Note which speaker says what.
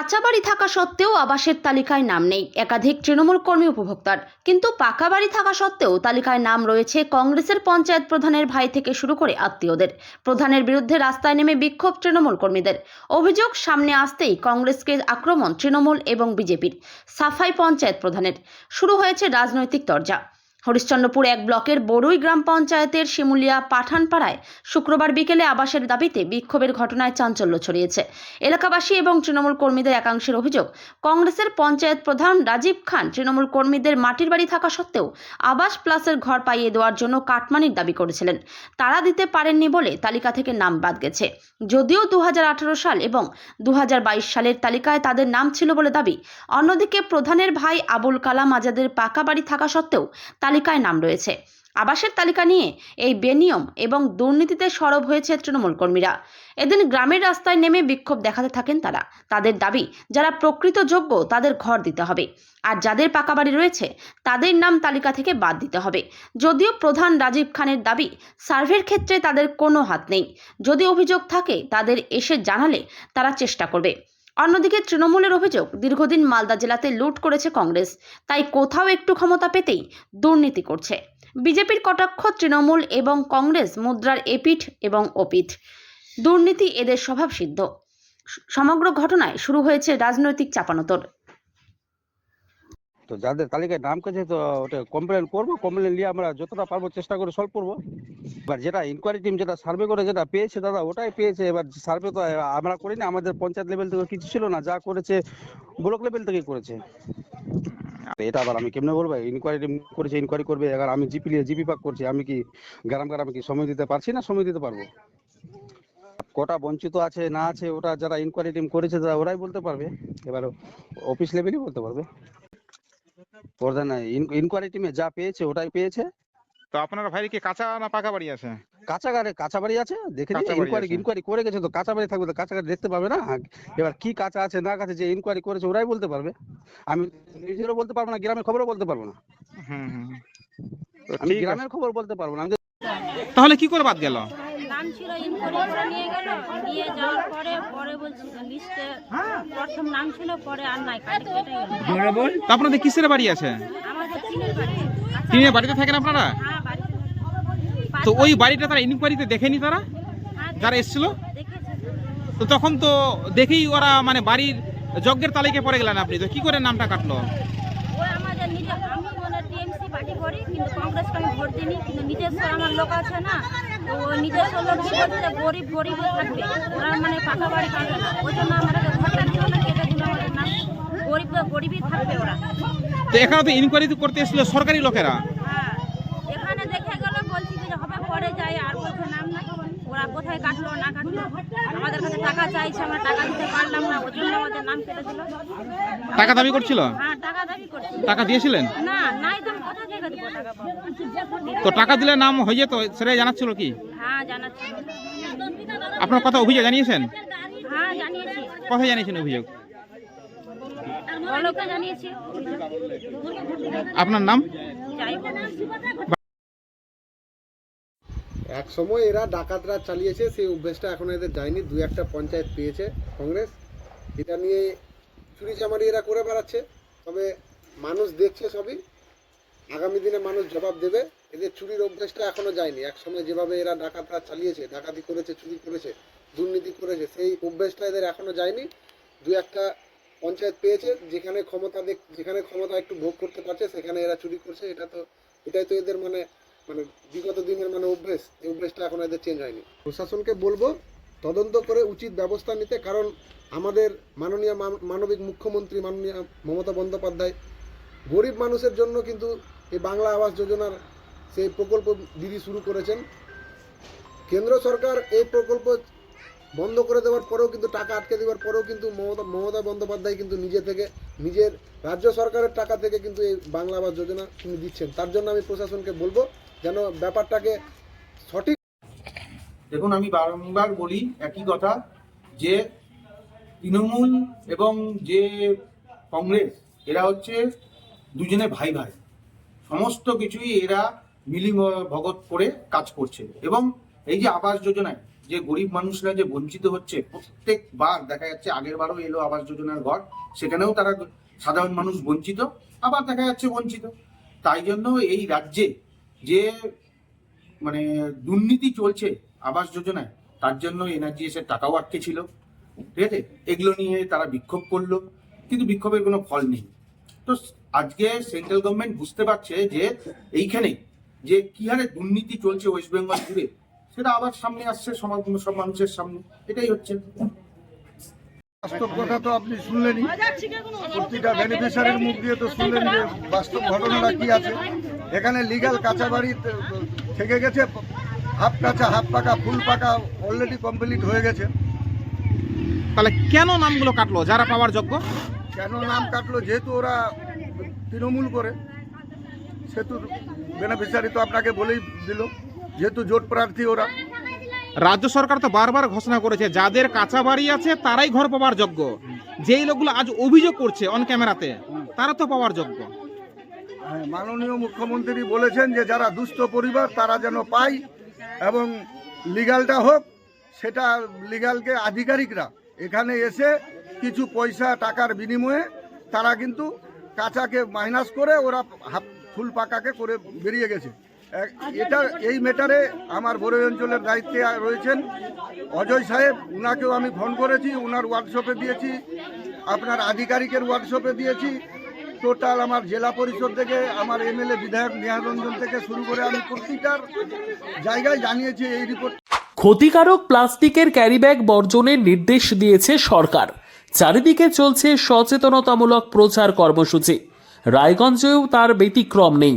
Speaker 1: কাঁচা বাড়ি থাকা সত্ত্বেও আবাসের তালিকায় নাম নেই। একাধিক তৃণমূল কর্মী উপভোক্তার। কিন্তু পাকা বাড়ি থাকা সত্ত্বেও তালিকায় নাম রয়েছে কংগ্রেসের পঞ্চায়েত প্রধানের ভাই থেকে শুরু করে আত্মীয়দের। প্রধানের বিরুদ্ধে রাস্তায় নেমে বিক্ষোভ তৃণমূল কর্মীদের। অভিযোগ সামনে আসতেই কংগ্রেসকে আক্রমণ তৃণমূল এবং বিজেপির, সাফাই পঞ্চায়েত প্রধানের। শুরু হয়েছে রাজনৈতিক তরজা। হরিশ্চন্দ্রপুর এক ব্লকের বড়ুই গ্রাম পঞ্চায়েতের শিমুলিয়া পাঠানপাড়ায় শুক্রবার বিকেলে আবাসের দাবিতে বিক্ষোভের ঘটনায় চাঞ্চল্য ছড়িয়েছে। এলাকাবাসী এবং তৃণমূল কর্মীদের একাংশের অভিযোগ, কংগ্রেসের পঞ্চায়েত প্রধান রাজীব খান তৃণমূল কর্মীদের মাটির বাড়ি থাকা সত্ত্বেও আবাস প্লাসের ঘর পাইয়ে দেওয়ার জন্য কাটমানির দাবি করেছিলেন। তারা দিতে পারেননি বলে তালিকা থেকে নাম বাদ গেছে। যদিও দু হাজার আঠেরো সাল এবং দু হাজার বাইশ সালের তালিকায় তাদের নাম ছিল বলে দাবি, অন্যদিকে প্রধানের ভাই আবুল কালাম আজাদের পাকা বাড়ি থাকা সত্ত্বেও তালিকায় নাম রয়েছে। আবাসের তালিকা নিয়ে এই বেনিয়ম এবং দুর্নীতিতে সরব হয়েছে তৃণমূল কর্মীরা। এদিন গ্রামের রাস্তায় নেমে বিক্ষোভ দেখাতে থাকেন তারা। তাদের দাবি, যারা প্রকৃত যোগ্য তাদের ঘর দিতে হবে। আর যাদের পাকা বাড়ি রয়েছে, তাদের নাম তালিকা থেকে বাদ দিতে হবে। যদিও প্রধান রাজীব খানের দাবি, সার্ভের ক্ষেত্রে তাদের কোনো হাত নেই। যদি অভিযোগ থাকে, তাদের এসে জানালে তারা চেষ্টা করবে। অন্যদিকে তৃণমূলের অভিযোগ, দীর্ঘদিন মালদা জেলাতে লুট করেছে কংগ্রেস। তাই কোথাও একটু ক্ষমতা পেতেই দুর্নীতি করছে। বিজেপির কটাক্ষ তৃণমূল এবং কংগ্রেস, মুদ্রার এপিঠ এবং অপিঠ দুর্নীতি এদের স্বভাব সিদ্ধ সমগ্র ঘটনায় শুরু হয়েছে রাজনৈতিক চাপানোতর
Speaker 2: তো যাদের তালিকায় নাম কাছে তো ওটা কমপ্লেন করব কমপ্লেন নিয়ে আমরা যতটা পারব চেষ্টা করে সলভ করব। এবার যেটা ইনকোয়ারি টিম যেটা সার্ভে করে যেটা পেয়েছে দাদা, ওটাই পেয়েছে। এবার সার্ভে তো আমরা করিনি, আমাদের পঞ্চায়েত লেভেল থেকে কিছু ছিল না, যা করেছে ব্লক লেভেল থেকে করেছে। এটা আবার আমি কেমনে বলব ইনকোয়ারি টিম করেছে ইনকোয়ারি করবে, এবার আমি জিপি নিয়ে জিপি পাক করছি, আমি কি গ্রাম গ্রামে কি সময় দিতে পারছি না, সময় দিতে পারব? কটা বঞ্চিত আছে, না আছে, ওটা যারা ইনকোয়ারি টিম করেছে, তারা ওরাই বলতে পারবে। এবার অফিস লেভেলই বলতে পারবে। ইনকোয়ারি টিমে যা পেয়েছে ওটাই পেয়েছে।
Speaker 3: তো আপনার ভাইয়ের কি কাঁচা না পাকা বাড়ি আছে?
Speaker 2: কাঁচা গাড়ি কাঁচা বাড়ি আছে দেখে
Speaker 3: বাড়ি
Speaker 2: ইনকোয়ারি ইনকোয়ারি করে গেছে তো কাঁচা বাড়ি থাকবে তো কাঁচা গাড়ি দেখতে পাবে না? এবার কি কাঁচা আছে না কাছে যে ইনকোয়ারি করেছে ওরাই বলতে পারবে। আমি নিজেরও বলতে পারব না গ্রামের খবরও বলতে পারব না। আমি গ্রামের খবর বলতে পারব না।
Speaker 3: তাহলে কি করে বাদ গেল?
Speaker 4: নাম ছিল নিয়ে গেল নিয়ে যাওয়ার পরে পরে বলছি লিস্টে প্রথম নাম ছিল পরে আর নাই
Speaker 3: আপনাদের কিসের বাড়ি আছে? টিনের বাড়িতে থাকেন আপনারা?
Speaker 4: হ্যাঁ
Speaker 3: তো ওই বাড়িটা তারা ইনকোয়ারিতে দেখেনি তারা?
Speaker 4: হ্যাঁ
Speaker 3: যারা এসেছিল? তো তখন তো দেখেই ওরা মানে বাড়ির যজ্ঞের তালিকায় পড়ে গেলেন আপনি তো কি করে নামটা কাটলো?
Speaker 4: কিন্তু কংগ্রেসকে আমি ভোট দিইনি কিন্তু নিজস্ব আমার লোক আছে না ওই নিজস্ব লোক কি বলছে গরিব গরিবও থাকবে। ওরা মানে পাকা বাড়ি পাবে না। ওই জন্য আমাদের ঘরটা দিল না দিল আমাদের নাম গরিব গরিবই থাকবে ওরা।
Speaker 3: তো এখানে তো ইনকোয়ারি করতে এসেছিল সরকারি লোকেরা।
Speaker 4: হ্যাঁ। এখানে দেখে গেল বলছি যে হবে পরে যায় আর বলছে নাম না ওরা কোথায় কাটলো না কাটলো আমাদের কাছে টাকা চাইছে আমরা টাকা দিতে পারলাম না জন্য আমাদের নাম কেটে দিল।
Speaker 3: টাকা দাবি করছিল?
Speaker 4: হ্যাঁ টাকা দাবি করছি
Speaker 3: টাকা দিয়েছিলেন?
Speaker 4: না নাই তো আমি কোথা থেকে দিব? টাকা
Speaker 3: তো টাকা দিলে নাম হয়ে যেত সেটাই জানাচ্ছিল কি?
Speaker 4: হ্যাঁ
Speaker 3: আপনার কথা অভিযোগ জানিয়েছেন?
Speaker 4: হ্যাঁ জানিয়েছি।
Speaker 3: কোথায় জানিয়েছেন অভিযোগ?
Speaker 4: জানিয়েছি।
Speaker 3: আপনার নাম।
Speaker 5: এক সময় এরা ডাকাতরা চালিয়েছে, সেই অভ্যেসটা এখন এদের যায়নি। দু একটা পঞ্চায়েত পেয়েছে কংগ্রেস। এটা নিয়ে চুরি চামারি এরা করে বেড়াচ্ছে। তবে মানুষ দেখছে সবই। আগামী দিনে মানুষ জবাব দেবে। এদের চুরির অভ্যেসটা এখনও যায়নি। এক সময় যেভাবে এরা ডাকাতরা চালিয়েছে, ডাকাতি করেছে, চুরি করেছে, দুর্নীতি করেছে, সেই অভ্যেসটা এদের এখনও যায়নি। দু একটা পঞ্চায়েত পেয়েছে, যেখানে ক্ষমতা দেখ যেখানে ক্ষমতা একটু ভোগ করতে পারছে, সেখানে এরা চুরি করছে। এটা তো এটাই তো এদের মানে মানে বিগত দিনের মানে অভ্যেস, এই অভ্যেসটা এখন এদের চেঞ্জ হয়নি। প্রশাসনকে বলব, তদন্ত করে উচিত ব্যবস্থা নিতে, কারণ আমাদের মাননীয় মান- মানবিক মুখ্যমন্ত্রী মাননীয় মমতা বন্দ্যোপাধ্যায় গরিব মানুষের জন্য কিন্তু এই বাংলা আবাস যোজনার সেই প্রকল্প দিদি শুরু করেছেন। কেন্দ্র সরকার এই প্রকল্প বন্ধ করে দেওয়ার পরেও কিন্তু, টাকা আটকে দেওয়ার পরেও কিন্তু মমতা মমতা বন্দ্যোপাধ্যায় কিন্তু নিজে থেকে নিজের রাজ্য সরকারের টাকা থেকে কিন্তু এই বাংলা আবাস যোজনা তিনি দিচ্ছেন। তার জন্য আমি প্রশাসনকে বলব যেন ব্যাপারটাকে সঠিক
Speaker 6: দেখুন, আমি বারংবার বলি একই কথা যে তৃণমূল এবং যে কংগ্রেস, এরা হচ্ছে দুজনে ভাই ভাই। সমস্ত কিছুই এরা মিলি ভগত করে কাজ করছে। এবং এই যে আবাস যোজনায় যে গরিব মানুষরা যে বঞ্চিত হচ্ছে, প্রত্যেকবার দেখা যাচ্ছে আগের বারও এলো আবাস যোজনার ঘর, সেখানেও তারা সাধারণ মানুষ বঞ্চিত, আবার দেখা যাচ্ছে বঞ্চিত। তাই জন্য এই রাজ্যে যে মানে দুর্নীতি চলছে আবাস যোজনায়, তার জন্য এনার্জি এসে টাকাও আটকে ছিল। ঠিক আছে? এগুলো নিয়ে তারা বিক্ষোভ করল, কিন্তু বিক্ষোভের কোনো ফল নেই। তো আজকে সেন্ট্রাল গভর্নমেন্ট বুঝতে পারছে যে এইখানে যে কি হারে দুর্নীতি চলছে ওয়েস্ট বেঙ্গল জুড়ে সেটা আবার সামনে আসছে সমাজ সব মানুষের সামনে। এটাই হচ্ছে।
Speaker 7: বাস্তব কথা তো আপনি শুনলেনই। প্রতিটা বেনিফিশিয়ারির মুখ দিয়ে তো শুনলেন যে বাস্তব ঘটনাটা কি আছে। এখানে লিগ্যাল কাঁচা বাড়ি তে- থেকে গেছে হাফ কাঁচা হাফ পাকা ফুল পাকা অলরেডি কমপ্লিট হয়ে গেছে।
Speaker 3: তাহলে কেন নামগুলো কাটলো? যারা পাওয়ার যোগ্য?
Speaker 7: কেন নাম কাটলো? যেহেতু ওরা তৃণমূল করে সেহেতু বেনিফিশিয়ারি তো আপনাকে বলেই দিল। যেহেতু জোট প্রার্থী ওরা।
Speaker 3: রাজ্য সরকার তো বারবার ঘোষণা করেছে যাদের কাঁচা বাড়ি আছে তারাই ঘর পাওয়ার যোগ্য। যেই লোকগুলো আজ অভিযোগ করছে অন ক্যামেরাতে তারা তো পাওয়ার যোগ্য।
Speaker 7: হ্যাঁ, মাননীয় মুখ্যমন্ত্রী বলেছেন যে যারা দুস্থ পরিবার তারা যেন পায় এবং লিগালটা হোক সেটা লিগালকে আধিকারিকরা এখানে এসে কিছু পয়সা টাকার বিনিময়ে তারা কিন্তু কাঁচাকে মাইনাস করে ওরা ফুল পাকাকে করে বেরিয়ে গেছে। এটা এই ম্যাটারে আমার বড়ই অঞ্চলের দায়িত্বে রয়েছেন অজয় সাহেব। উনাকেও আমি ফোন করেছি ওনার ওয়ার্কশপে দিয়েছি, আপনার আধিকারিকের ওয়ার্কশপে দিয়েছি। টোটাল আমার জেলা পরিষদ থেকে, আমার এমএলএ বিধায়ক নিহারঞ্জন থেকে শুরু করে আমি প্রতিটার জায়গায় জানিয়েছি এই রিপোর্ট
Speaker 8: ক্ষতিকারক প্লাস্টিকের ক্যারিব্যাগ বর্জনের নির্দেশ দিয়েছে সরকার। চারিদিকে চলছে সচেতনতামূলক প্রচার কর্মসূচি। রায়গঞ্জেও তার ব্যতিক্রম নেই।